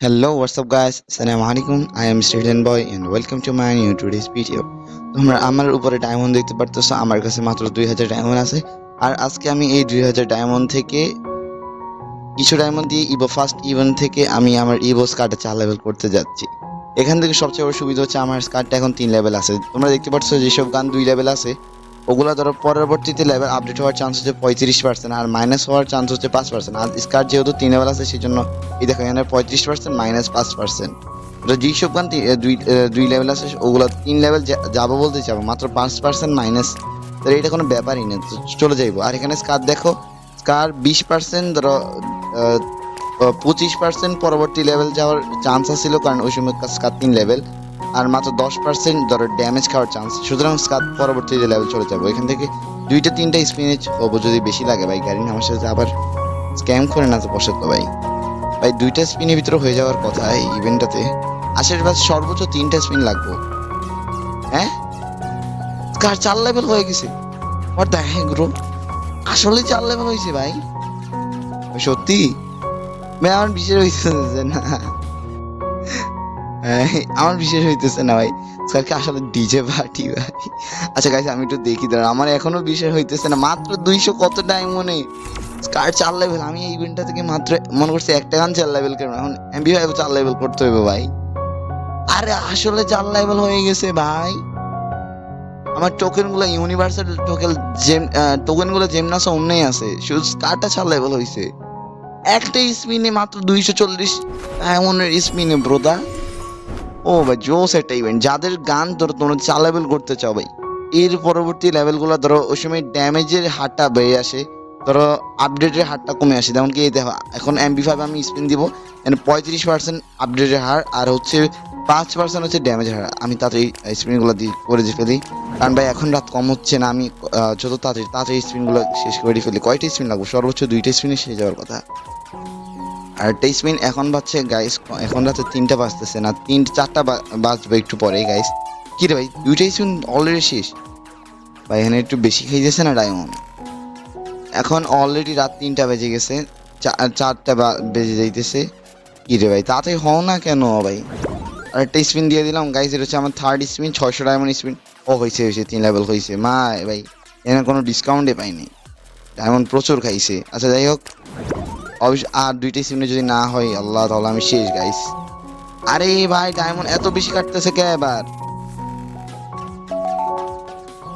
Hello, what's up guys? Assalamu alaikum. I am Student Boy and welcome to my new today's video. তোমরা আমার উপরে diamond দেখতে পারতেছো আমার কাছে মাত্র দুই হাজার ডায়মন্ড আছে আর আজকে আমি এই দুই হাজার ডায়মন্ড থেকে কিছু ডায়মন্ড দিয়ে ইভো ফার্স্ট ইভেন্ট থেকে আমি আমার ইভো স্কার্টে চার লেভেল করতে যাচ্ছি এখান থেকে সবচেয়ে বড় সুবিধা হচ্ছে আমার স্কার্টটা এখন তিন লেভেল আছে তোমরা দেখতে পাচ্ছ যেসব গান দুই লেভেল আছে ওগুলো ধরো পরবর্তীতে লেভেল আপডেট হওয়ার চান্স হচ্ছে পঁয়ত্রিশ পার্সেন্ট আর মাইনাস হওয়ার চান্স হচ্ছে পাঁচ পার্সেন্ট আর স্কার্ট যেহেতু তিন লেভেল আছে সেই জন্য এই দেখো এখানে পঁয়ত্রিশ পার্সেন্ট মাইনাস পাঁচ পার্সেন্ট যেসব গান তি- দুই দুই লেভেল আছে, ওগুলো তিন লেভেল যাব বলতে যাব মাত্র পাঁচ পার্সেন্ট মাইনাস তো এটা কোনো ব্যাপারই না তো চলে যাইবো। আর এখানে স্কার দেখো স্কার বিশ পার্সেন্ট ধরো পঁচিশ পার্সেন্ট পরবর্তী লেভেল যাওয়ার চান্স ছিল কারণ ওই সময় স্কার তিন লেভেল আর মাত্র দশ পার্সেন্ট ধরো ড্যামেজ খাওয়ার চান্স সুতরাং স্কার পরবর্তী লেভেল চলে যাব, এখান থেকে দুইটা তিনটা স্পিনেজ হব যদি বেশি লাগে ভাই, গাড়ি আমার সাথে আবার স্ক্যাম করে না তো বসে তো ভাই। ভাই, দুইটা স্পিনের ভিতরে হয়ে যাওয়ার কথা এই ইভেন্টটাতে আশীর্বাদ সর্বোচ্চ তিনটা স্পিন লাগবো। হ্যাঁ? কার চার লেভেল হয়ে গেছে? দেখে গ্রো আসলে চার লেভেল হয়েছে ভাই। সত্যি? ভাই আমার বিশেষ হইতেছে না। আমার বিশেষ হইতেছে না ভাই। স্যারকে আসলে ডিজে পার্টি ভাই। আচ্ছা গাইস আমি একটু দেখি দাঁড়া আমার এখনও বিশেষ হইতেছে না। মাত্র দুইশো কত ডায়মন্ডে স্কার চার লেভেল আমি এই ইভেন্টটা থেকে মাত্র, মনে করছি একটা গান চার লেভেল কেন এখন এমবি ফাইভ চার লেভেল করতে হবে ভাই। আরে আসলে চার লেভেল হয়ে গেছে ভাই। আমার টোকেনগুলো ইউনিভার্সাল টোকেন জেম টোকেনগুলো জেমনাস অন্যই আছে। শুধু স্কারটা চার লেভেল হয়েছে একটা স্পিনে মাত্র দুইশো চল্লিশ ডায়মন্ডের স্পিনে ব্রোদা ও ভাই জোস একটা ইভেন্ট যাদের গান ধরো তোমরা চার লেভেল করতে চাও ভাই, এর পরবর্তী লেভেলগুলো ধরো ওই সময় ড্যামেজের হারটা বেড়ে আসে, ধরো আপডেটের হারটা কমে আসে। যেমন কি দেখো, এখন এমবি ফাইভ আমি স্পিন দিব এখানে পঁয়ত্রিশ পার্সেন্ট আপডেটের হার, আর হচ্ছে পাঁচ পার্সেন্ট হচ্ছে ড্যামেজের হার। আমি তাড়াতাড়ি স্পিনগুলো দিয়ে করে দিয়ে ফেলি। কারণ ভাই, এখন রাত কম হচ্ছে না, আমি যত তাড়াতাড়ি তাড়াতাড়ি স্পিনগুলো শেষ করে ফেলি। কয়টা স্পিন লাগবে? সর্বোচ্চ দুইটা স্পিনে শেষ যাওয়ার কথা। আর একটা স্পিন এখন বাজছে গাইস এখন রাতে তিনটা বাজতেছে না, তিন, চারটা বাজবে একটু পরে গাইস কি রে ভাই, দুইটাই স্পিন অলরেডি শেষ। ভাই, এখানে একটু বেশি খেয়ে যাচ্ছে না ডায়মন্ড এখন অলরেডি রাত তিনটা বেজে গেছে চারটা বেজে যাইতেছে। কি রে ভাই তাড়াতাড়ি হও না কেন ভাই? আর একটা স্পিন দিয়ে দিলাম গাইস এটা হচ্ছে আমার থার্ড স্পিন ছয়শো ডায়মন্ড স্পিন ও হয়েছে হয়েছে তিন লেভেল হয়েছে মা ভাই, এখানে কোনো ডিসকাউন্টে পাইনি। ডায়মন্ড প্রচুর খাইছে। আচ্ছা যাই হোক অবশ্য আর দুইটা স্পিনে যদি না হয়, আল্লাহ তাহলে আমি শেষ গাইস আরে ভাই ডায়মন্ড এত বেশি কাটতেছে কে এবার?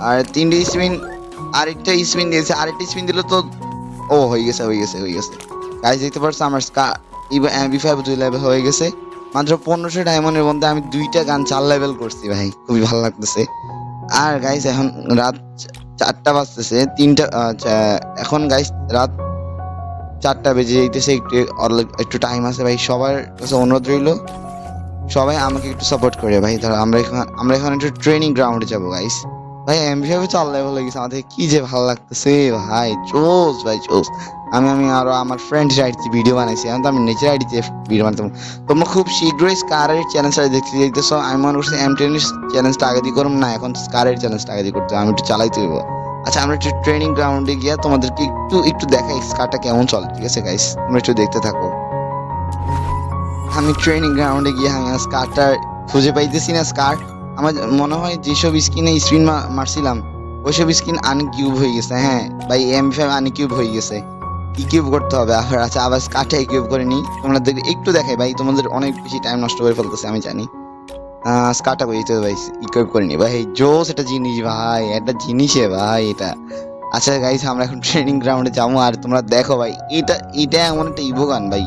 আর তিনটে স্পিন, আরেকটা স্পিন দিয়েছে, আরেকটা স্পিন দিলে তো, ও, হয়ে গেছে হয়ে গেছে হয়ে গেছে। গাইস দেখতে পারছ আমার এমবি ফাইভ দুই লেভেল হয়ে গেছে। মাত্র পনেরোশো ডায়মন্ডের মধ্যে আমি দুইটা গান চার লেভেল করছি, ভাই। খুবই ভালো লাগতেছে। আর গাইস এখন রাত চারটা বাজতেছে, তিনটা এখন গাইস রাত চারটা বেজে যাইতেছে, একটু একটু টাইম আছে ভাই। সবার কাছে অনুরোধ রইল, সবাই আমাকে একটু সাপোর্ট করে ভাই। ধরো, আমরা এখন আমরা এখন একটু ট্রেনিং গ্রাউন্ডে যাব গাইস ভাই এমবি ফাইভ চার লেভেল হয়ে গেছে আমাদের কি যে ভালো লাগতেছে, ভাই চোস ভাই চোস আমি আমি আরও আমার ফ্রেন্ড আইডিতে ভিডিও বানাইছি। এখন তো আমি নিজের আইডিতে ভিডিও বানাতাম তোমরা খুব শীঘ্রই স্কারের চ্যালেঞ্জটা দেখতে যাইতেছো। আমি মনে করছি এম টেনের চ্যালেঞ্জটা আগে দিয়ে করুম। না, এখন স্কারের চ্যালেঞ্জটা আগে দিয়ে করতে। আমি একটু চালাইতে দেবো আচ্ছা আমরা একটু ট্রেনিং গ্রাউন্ডে গিয়ে তোমাদেরকে একটু একটু দেখাই স্কারটা কেমন চলে, ঠিক আছে গাইস তোমরা একটু দেখতে থাকো। আমি ট্রেনিং গ্রাউন্ডে গিয়ে আমি স্কারটা খুঁজে পাইতেছি না স্কার। আমার মনে হয় যেসব স্কিনে স্পিন মারছিলাম, ওইসব স্কিন আনকিউব হয়ে গেছে হ্যাঁ। ভাই এম ফাইভ আনকিউব হয়ে গেছে। ইকিউব করতে হবে? আচ্ছা আবার কাঠে ইকিউব করে নিই। তোমরা দেখবে একটু দেখাই ভাই, তোমাদের অনেক বেশি টাইম নষ্ট করে ফেলতেছে, আমি জানি। স্কাটা করে দিতে ভাই ইকুইপ করে নি। ভাই জোস একটা জিনিস ভাই, একটা জিনিসে ভাই এটা। আচ্ছা গাইস আমরা এখন ট্রেনিং গ্রাউন্ডে যাব আর তোমরা দেখো ভাই, এটা এটা এমন একটা ইভোগান ভাই।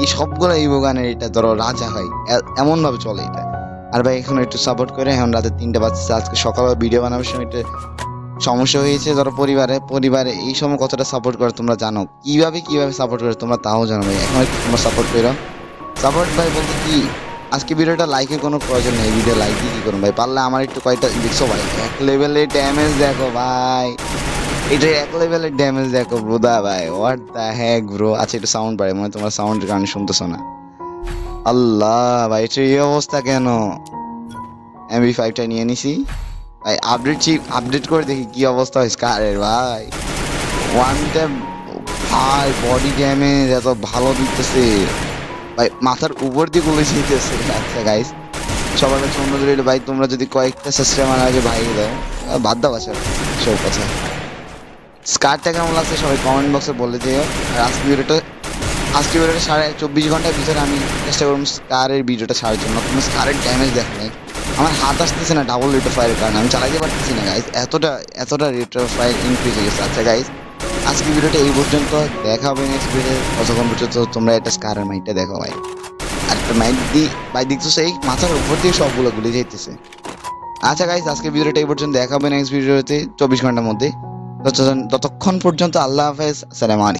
এই সবগুলো ইভোগানের এটা ধরো রাজা হয় এ- এমন ভাবে চলে এটা। আর ভাই, এখন একটু সাপোর্ট করে, এখন রাতে তিনটে বাজছে আজকে সকালে ভিডিও বানানোর সময় একটা সমস্যা হয়েছে ধরো পরিবারে পরিবারে এই সময় কতটা সাপোর্ট করে তোমরা জানো? কীভাবে কীভাবে সাপোর্ট করে তোমরা তাও জানো ভাই। এখন একটু তোমরা সাপোর্ট করো সাপোর্ট ভাই বলতে কি? আজকে ভিডিওটা লাইকের কোনো প্রয়োজন নেই ভিডিও লাইক কি করুন ভাই? পারলে আমার একটু কয়েকটা দেখছ ভাই এক লেভেলের ড্যামেজ দেখো ভাই। এটা এক লেভেলের ড্যামেজ দেখো ব্রোদা ভাই। হোয়াট দ্য হ্যাক ব্রো আচ্ছা একটু সাউন্ড বাড়ে মনে তোমার সাউন্ড গান শুনতেছো না। আল্লাহ ভাই, এটা এই অবস্থা কেন? এমবি ফাইভটা নিয়ে নিছি। ভাই আপডেট চিপ আপডেট করে দেখি কি অবস্থা হয় স্কারের ভাই। ওয়ান ট্যাপ ভাই বডি ড্যামেজ এত ভালো দিতেছে। ভাই, মাথার উপর দিয়ে গুলো যেতেছে আচ্ছা গাইস সবার কাছে অনুরোধ রইল ভাই, তোমরা যদি কয়েকটা সাবস্ক্রাইবার আগে ভাই দাও বাদ দাও আছে সব কথা। স্কারটা কেমন লাগছে সবাই কমেন্ট বক্সে বলে দিও। আর আজকে ভিডিওটা আজকে ভিডিওটা সাড়ে চব্বিশ ঘণ্টার ভিতরে আমি চেষ্টা করব স্কারের ভিডিওটা ছাড়ার জন্য। কোনো স্কারের ড্যামেজ দেখ নাই। আমার হাত আসতেছে না ডাবল রেট অফ ফায়ারের কারণে, আমি চালাইতে পারতেছি না গাইজ এতটা এতটা রেট অফ ফায়ার ইনক্রিজ হয়ে গেছে। আচ্ছা গাইজ আজকে ভিডিওটা এই পর্যন্ত। দেখা হবে নেক্সট ভিডিও কতক্ষণ পর্যন্ত তোমরা এটা স্কারের মাইটটা দেখো ভাই। আর একটা মাইট দি ভাই, দেখছ সেই মাথার উপর দিয়ে সবগুলো গুলি যাইতেছে। আচ্ছা গাইজ আজকে ভিডিওটা এই পর্যন্ত। দেখা হবে নেক্সট ভিডিওতে চব্বিশ ঘণ্টার মধ্যে। ততক্ষণ- পর্যন্ত আল্লাহ হাফেজ। আসসালামু আলাইকুম।